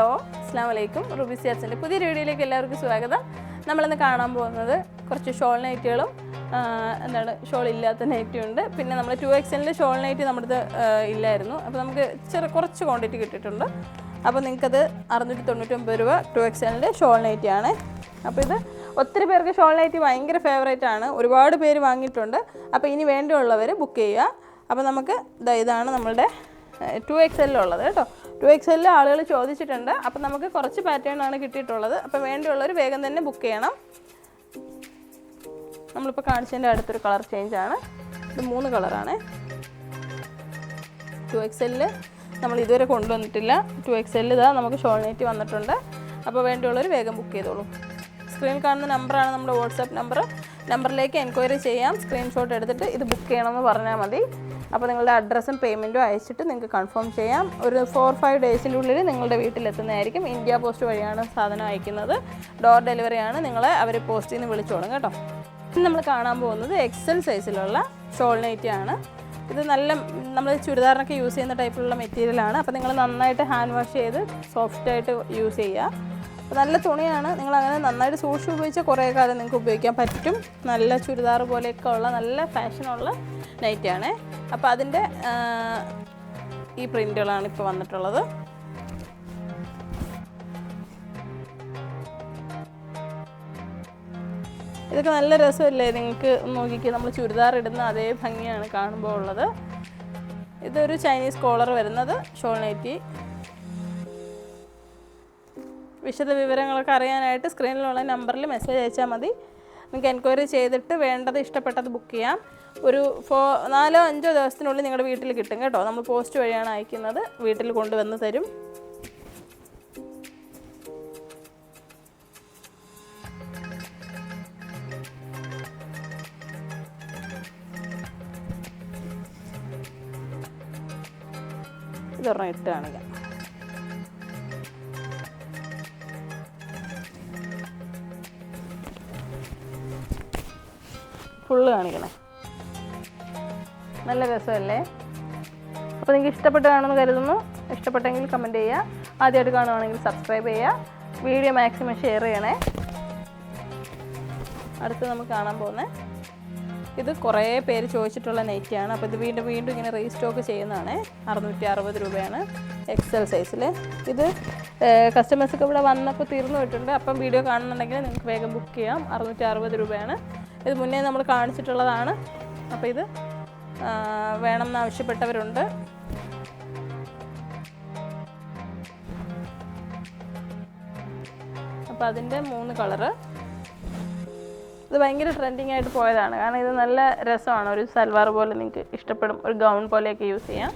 Hello അസ്സാം വലൈക്കും Ruby സിയാസിന്റെ പുതിയൊരു വീഡിയോയിലേക്ക് എല്ലാവർക്കും സ്വാഗതം. നമ്മളിന്ന് കാണാൻ പോകുന്നത് കുറച്ച് ഷോൾ നൈറ്റുകളും എന്താണ് ഷോൾ ഇല്ലാത്ത നൈറ്റും ഉണ്ട്. പിന്നെ നമ്മൾ ടു എക്സലിന്റെ ഷോൾ നൈറ്റ് നമ്മുടെ ഇല്ലായിരുന്നു. അപ്പോൾ നമുക്ക് ചെറു കുറച്ച് ക്വാണ്ടിറ്റി കിട്ടിയിട്ടുണ്ട്. അപ്പോൾ നിങ്ങൾക്കത് അറുന്നൂറ്റി തൊണ്ണൂറ്റൊമ്പത് രൂപ ടു എക്സലിന്റെ ഷോൾ നൈറ്റിയാണ്. അപ്പോൾ ഇത് ഒത്തിരി പേർക്ക് ഷോൾ നൈറ്റ് ഭയങ്കര ഫേവറേറ്റ് ആണ്. ഒരുപാട് പേര് വാങ്ങിയിട്ടുണ്ട്. അപ്പോൾ ഇനി വേണ്ടിയുള്ളവർ ബുക്ക് ചെയ്യുക. അപ്പോൾ നമുക്ക് ഇതാണ് നമ്മളുടെ ടു എക്സ് എല്ലുള്ളത് കേട്ടോ. ടു എക്സലിൽ ആളുകൾ ചോദിച്ചിട്ടുണ്ട്. അപ്പം നമുക്ക് കുറച്ച് പാറ്റേൺ ആണ് കിട്ടിയിട്ടുള്ളത്. അപ്പം വേണ്ടിയുള്ളവർ വേഗം തന്നെ ബുക്ക് ചെയ്യണം. നമ്മളിപ്പോൾ കാണിച്ചതിന്റെ അടുത്തൊരു കളർ ചേഞ്ച് ആണ്. ഇത് മൂന്ന് കളറാണ് ടു എക്സലിൽ നമ്മൾ ഇതുവരെ കൊണ്ടുവന്നിട്ടില്ല. ടു എക്സലിൽ ഇതാ നമുക്ക് ഷോൾനേറ്റ് വന്നിട്ടുണ്ട്. അപ്പോൾ വേണ്ടിയുള്ളവർ വേഗം ബുക്ക് ചെയ്തോളൂ. സ്ക്രീനിൽ കാണുന്ന നമ്പറാണ് നമ്മുടെ വാട്സാപ്പ് നമ്പർ നമ്പറിലേക്ക് എൻക്വയറി ചെയ്യാം. സ്ക്രീൻഷോട്ട് എടുത്തിട്ട് ഇത് ബുക്ക് ചെയ്യണമെന്ന് പറഞ്ഞാൽ മതി. അപ്പോൾ നിങ്ങളുടെ അഡ്രസ്സും പേയ്മെന്റും അയച്ചിട്ട് നിങ്ങൾക്ക് കൺഫേം ചെയ്യാം. ഒരു ഫോർ ഫൈവ് ഡേയ്സിന്റെ ഉള്ളിൽ നിങ്ങളുടെ വീട്ടിലെത്തുന്നതായിരിക്കും ഇന്ത്യ പോസ്റ്റ് വഴിയാണ് സാധനം അയക്കുന്നത്. ഡോർ ഡെലിവറി ആണ്. നിങ്ങളെ അവർ പോസ്റ്റിൽ നിന്ന് വിളിച്ചോളും കേട്ടോ. നമ്മൾ കാണാൻ പോകുന്നത് എക്സൽ സൈസിലുള്ള ഷോൾ നൈറ്റിയാണ് ഇത് നല്ല നമ്മൾ ചുരിദാറിനൊക്കെ യൂസ് ചെയ്യുന്ന ടൈപ്പിലുള്ള മെറ്റീരിയലാണ് അപ്പോൾ നിങ്ങൾ നന്നായിട്ട് ഹാൻഡ് വാഷ് ചെയ്ത് സോഫ്റ്റായിട്ട് യൂസ് ചെയ്യുക. നല്ല തുണിയാണ്. നിങ്ങൾ അങ്ങനെ നന്നായിട്ട് സൂക്ഷിച്ച് ഉപയോഗിച്ചാൽ കുറേ കാലം നിങ്ങൾക്ക് ഉപയോഗിക്കാൻ പറ്റും. നല്ല ചുരിദാർ പോലെയൊക്കെ ഉള്ള നല്ല ഫാഷനുള്ള നൈറ്റാണ് അപ്പോൾ അതിന്റെ ഈ പ്രിന്റുകളാണ് ഇപ്പോൾ വന്നിട്ടുള്ളത്. ഇതൊക്കെ നല്ല രസമല്ലേ? നിങ്ങൾക്ക് നോക്കിക്കുക നമ്മൾ ചുരിദാർ ഇടുന്ന അതേ ഭംഗിയാണ് കാണുമ്പോൾ ഉള്ളത്. ഇതൊരു ചൈനീസ് കോളർ വരുന്നത് ഷോൾ നൈറ്റി. വിശദ വിവരങ്ങളൊക്കെ അറിയാനായിട്ട് സ്ക്രീനിലുള്ള നമ്പറിൽ മെസ്സേജ് അയച്ചാൽ മതി. നിങ്ങൾക്ക് എൻക്വയറി ചെയ്തിട്ട് വേണ്ടത് ഇഷ്ടപ്പെട്ടത് ബുക്ക് ചെയ്യാം. ഒരു ഫോ നാലോ അഞ്ചോ ദിവസത്തിനുള്ളിൽ നിങ്ങളുടെ വീട്ടിൽ കിട്ടും കേട്ടോ. നമ്മൾ പോസ്റ്റ് വഴിയാണ് അയക്കുന്നത്. വീട്ടിൽ കൊണ്ടുവന്ന് തരും. ഇതൊരെണ്ണം ഇട്ട് കാണിക്കാം. ഫുള്ള് കാണിക്കണേ. നല്ല രസമല്ലേ? അപ്പോൾ നിങ്ങൾക്ക് ഇഷ്ടപ്പെട്ട് കാണുമെന്ന് കരുതുന്നു. ഇഷ്ടപ്പെട്ടെങ്കിൽ കമന്റ് ചെയ്യുക. ആദ്യമായിട്ട് കാണുവാണെങ്കിൽ സബ്സ്ക്രൈബ് ചെയ്യുക. വീഡിയോ മാക്സിമം ഷെയർ ചെയ്യണേ. അടുത്ത് നമുക്ക് കാണാൻ പോകുന്നത് ഇത് കുറേ പേര് ചോദിച്ചിട്ടുള്ള നെറ്റിയാണ് അപ്പോൾ ഇത് വീണ്ടും വീണ്ടും ഇങ്ങനെ റീസ്റ്റോക്ക് ചെയ്യുന്നതാണ്. അറുന്നൂറ്റി അറുപത് രൂപയാണ് എക്സൽ സൈസിൽ ഇത് കസ്റ്റമേഴ്സൊക്കെ ഇവിടെ വന്നപ്പോൾ തീർന്നു പോയിട്ടുണ്ട്. അപ്പം വീഡിയോ കാണുന്നുണ്ടെങ്കിൽ നിങ്ങൾക്ക് വേഗം ബുക്ക് ചെയ്യാം. അറുന്നൂറ്റി അറുപത് രൂപയാണ്. ഇത് മുന്നേ നമ്മൾ കാണിച്ചിട്ടുള്ളതാണ്. അപ്പോൾ ഇത് വേണമെന്ന് ആവശ്യപ്പെട്ടവരുണ്ട് അപ്പോൾ അതിന്റെ മൂന്ന് കളറ്. ഇത് ഭയങ്കര ട്രെൻഡിങ് ആയിട്ട് പോയതാണ്. കാരണം ഇത് നല്ല രസമാണ്. ഒരു സൽവാർ പോലെ നിങ്ങൾക്ക് ഇഷ്ടപ്പെടും. ഒരു ഗൗൺ പോലെയൊക്കെ യൂസ് ചെയ്യാം.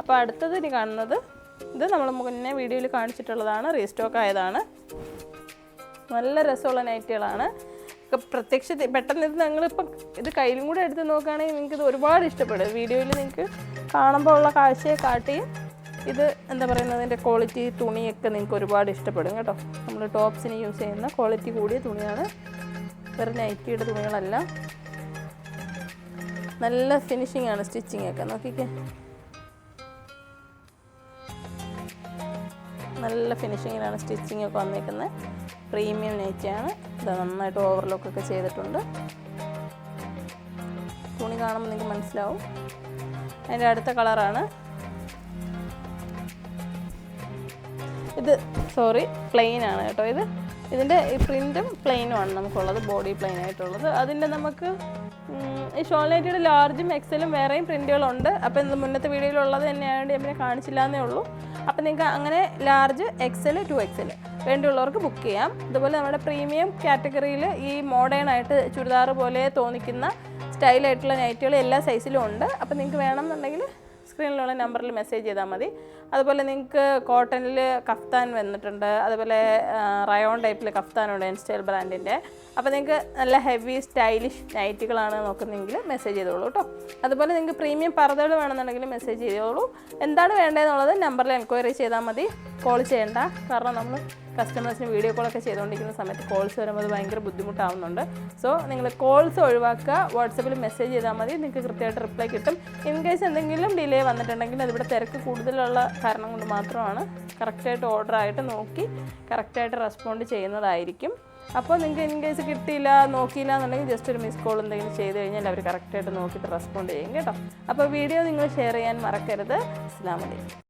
അപ്പോൾ അടുത്തത് ഇനി കാണുന്നത് ഇത് നമ്മൾ മുന്നേ വീഡിയോയിൽ കാണിച്ചിട്ടുള്ളതാണ്. റീസ്റ്റോക്ക് ആയതാണ്. നല്ല രസമുള്ള നൈറ്റുകളാണ് ഒക്കെ പ്രത്യക്ഷത്തിൽ പെട്ടെന്ന് ഇത് ഞങ്ങളിപ്പം ഇത് കയ്യിലും കൂടെ എടുത്ത് നോക്കുകയാണെങ്കിൽ നിങ്ങൾക്ക് ഇത് ഒരുപാട് ഇഷ്ടപ്പെടും. വീഡിയോയിൽ നിങ്ങൾക്ക് കാണുമ്പോൾ ഉള്ള കാഴ്ചയെ കാട്ടി ഇത് എന്താ പറയുന്നത്? അതിന്റെ ക്വാളിറ്റി തുണിയൊക്കെ നിങ്ങൾക്ക് ഒരുപാട് ഇഷ്ടപ്പെടും കേട്ടോ. നമ്മൾ ടോപ്സിന് യൂസ് ചെയ്യുന്ന ക്വാളിറ്റി കൂടിയ തുണിയാണ്. വെറും നൈറ്റിയുടെ തുണികളല്ല. നല്ല ഫിനിഷിംഗ് ആണ് സ്റ്റിച്ചിങ് ഒക്കെ. നോക്കിക്കേ. നല്ല ഫിനിഷിങ്ങിലാണ് സ്റ്റിച്ചിങ് ഒക്കെ വന്നേക്കുന്നത്. പ്രീമിയം നൈറ്റിയാണ് നന്നായിട്ട് ഓവർലോക്ക് ഒക്കെ ചെയ്തിട്ടുണ്ട്. തുണി കാണുമ്പോൾ നിങ്ങൾക്ക് മനസ്സിലാവും. അതിന്റെ അടുത്ത കളറാണ്. ഇത് സോറി പ്ലെയിൻ ആണ് കേട്ടോ ഇത്. ഇതിന്റെ പ്രിന്റും പ്ലെയിനുമാണ് നമുക്കുള്ളത് ബോഡി പ്ലെയിൻ ആയിട്ടുള്ളത്. അതിന്റെ നമുക്ക് ഈ ഷോൾ നൈറ്റിയുടെ ലാർജും എക്സലും വേറെയും പ്രിന്റുകളുണ്ട് അപ്പോൾ ഇത് മുന്നത്തെ വീഡിയോയിലുള്ളത് തന്നെയാണ് ഞാൻ പിന്നെ കാണിച്ചില്ല എന്നേ ഉള്ളൂ. അപ്പോൾ നിങ്ങൾക്ക് അങ്ങനെ ലാർജ് എക്സൽ ടു എക്സൽ വേണ്ടിയുള്ളവർക്ക് ബുക്ക് ചെയ്യാം. അതുപോലെ നമ്മുടെ പ്രീമിയം കാറ്റഗറിയിൽ ഈ മോഡേൺ ആയിട്ട് ചുരിദാർ പോലെ തോന്നിക്കുന്ന സ്റ്റൈലായിട്ടുള്ള നൈറ്റുകൾ എല്ലാ സൈസിലും ഉണ്ട്. അപ്പോൾ നിങ്ങൾക്ക് വേണമെന്നുണ്ടെങ്കിൽ സ്ക്രീനിലുള്ള നമ്പറിൽ മെസ്സേജ് ചെയ്താൽ മതി. അതുപോലെ നിങ്ങൾക്ക് കോട്ടണിൽ കഫ്താൻ വന്നിട്ടുണ്ട്. അതുപോലെ റയോൺ ടൈപ്പിൽ കഫ്താനുണ്ട് എൻസ്റ്റൈൽ ബ്രാൻഡിന്റെ അപ്പോൾ നിങ്ങൾക്ക് നല്ല ഹെവി സ്റ്റൈലിഷ് നൈറ്റുകളാണ് നോക്കുന്നതെങ്കിൽ മെസ്സേജ് ചെയ്തോളൂ കേട്ടോ അതുപോലെ നിങ്ങൾക്ക് പ്രീമിയം പർദ്ദകൾ വേണമെന്നുണ്ടെങ്കിൽ മെസ്സേജ് ചെയ്തോളൂ. എന്താണ് വേണ്ടതെന്നുള്ളത് നമ്പറിൽ എൻക്വയറി ചെയ്താൽ മതി. കോൾ ചെയ്യേണ്ട. കാരണം നമ്മൾ കസ്റ്റമേഴ്സിന് വീഡിയോ കോളൊക്കെ ചെയ്തുകൊണ്ടിരിക്കുന്ന സമയത്ത് കോൾസ് വരുമ്പോൾ അത് ഭയങ്കര ബുദ്ധിമുട്ടാവുന്നുണ്ട്. സോ നിങ്ങൾ കോൾസ് ഒഴിവാക്കുക വാട്സപ്പിൽ മെസ്സേജ് ചെയ്താൽ മതി നിങ്ങൾക്ക് കൃത്യമായിട്ട് റിപ്ലൈ കിട്ടും. ഇൻ കേസ് എന്തെങ്കിലും ഡിലേ വന്നിട്ടുണ്ടെങ്കിൽ അതിവിടെ തിരക്ക് കൂടുതലുള്ള കാരണം കൊണ്ട് മാത്രമാണ് കറക്റ്റായിട്ട് ഓർഡർ ആയിട്ട് നോക്കി കറക്റ്റായിട്ട് റെസ്പോണ്ട് ചെയ്യുന്നതായിരിക്കും. അപ്പോൾ നിങ്ങൾക്ക് ഇൻ കേസ് കിട്ടിയില്ല നോക്കിയില്ല എന്നുണ്ടെങ്കിൽ ജസ്റ്റ് ഒരു മിസ് കോൾ എന്തെങ്കിലും ചെയ്ത് കഴിഞ്ഞാൽ അവർ കറക്റ്റായിട്ട് നോക്കിയിട്ട് റെസ്പോണ്ട് ചെയ്യും കേട്ടോ. അപ്പോൾ വീഡിയോ നിങ്ങൾ ഷെയർ ചെയ്യാൻ മറക്കരുത്. അസ്സാം വലൈക്കും